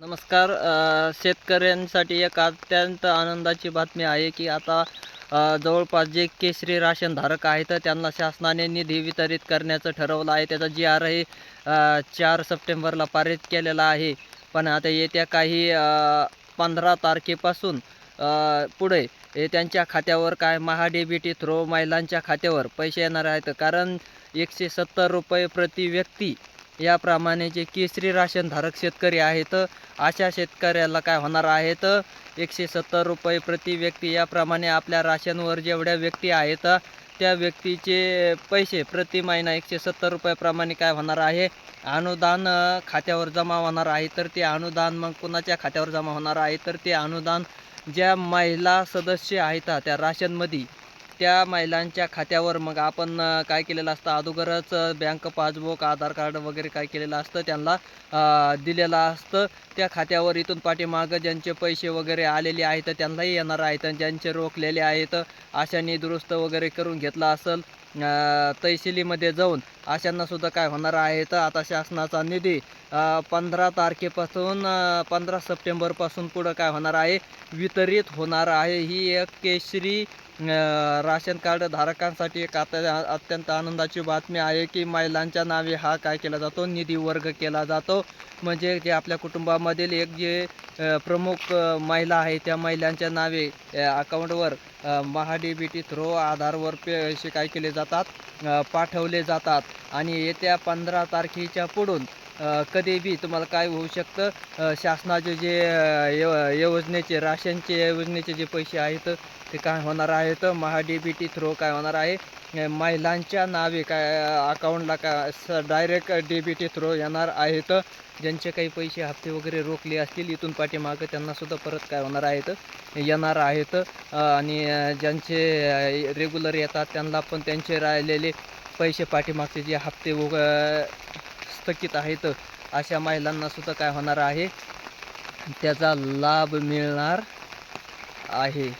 नमस्कार शेतकऱ्यांसाठी एक अत्यंत आनंदाची बातमी आहे की आता जवळपास जे केशरी राशनधारक आहेत त्यांना शासनाने निधी वितरित करण्याचं ठरवलं आहे. त्याचा जी आर आहे चार सप्टेंबरला पारित केलेला आहे. पण आता येत्या काही पंधरा तारखेपासून पुढे हे त्यांच्या खात्यावर काय महा बी टी थ्रो महिलांच्या खात्यावर पैसे येणार आहेत. कारण एकशे सत्तर रुपये प्रति व्यक्ती याप्रमाणे जे केसरी राशनधारक शेतकरी आहेत. अशा शेतकऱ्याला काय होणार आहेत? एकशे सत्तर रुपये प्रति व्यक्ती याप्रमाणे आपल्या राशनवर जेवढ्या व्यक्ती आहेत त्या व्यक्तीचे पैसे प्रति महिना एकशे सत्तर रुपयाप्रमाणे काय होणार आहे? अनुदान खात्यावर जमा होणार आहे तर ते अनुदान मग कुणाच्या खात्यावर जमा होणार आहे? तर ते अनुदान ज्या महिला सदस्य आहेत त्या राशनमध्ये त्या महिलांच्या खात्यावर मग आपण काय केलेलं असतं? अगोदरच बँक पासबुक आधार कार्ड वगैरे काय केलेलं असतं? त्यांना दिलेलं असतं. त्या खात्यावर इथून पाठीमागं ज्यांचे पैसे वगैरे आलेले आहेत त्यांनाही येणार आहेत. आणि ज्यांचे रोखलेले आहेत अशांनी दुरुस्त वगैरे करून घेतला असेल तहसिलीमध्ये तहसीलीमध्ये जाऊन अशांनासुद्धा काय होणार आहेत? आता शासनाचा निधी पंधरा तारखेपासून पंधरा सप्टेंबरपासून पुढं काय होणार आहे? वितरित होणार आहे. ही एक केशरी राशन कार्ड धारकांसाठी एक आता अत्यंत आनंदाची बातमी आहे की महिलांच्या नावे हा काय केला जातो? निधी वर्ग केला जातो. म्हणजे जे आपल्या कुटुंबामधील एक जे प्रमुख महिला आहे त्या महिलांच्या नावे अकाउंटवर Maha D B T through आधारवर पे काय केले जातात? पाठवले जातात. आणि येत्या पंधरा तारखेच्या पुढून कधी बी तुम्हाला काय होऊ शकतं? शासनाचे जे योजनेचे राशनचे योजनेचे जे पैसे आहेत ते काय होणार आहेत? Maha D B T through काय होणार आहे? महिलांच्या नावे काय अकाउंटला काय स direct D B T through येणार आहेत? ज्यांचे काही पैसे हप्ते वगैरे रोखले असतील इथून पाठीमागं त्यांनासुद्धा परत काय होणार आहेत? येणार आहेत. आणि ज्यांचे रेग्युलर येतात त्यांना पण त्यांचे राहिलेले पैसे पाठीमागचे जे हप्ते वग थकीत आहेत. अशा महिलांना सुद्धा काय होणार आहे? त्याचा लाभ मिळणार आहे.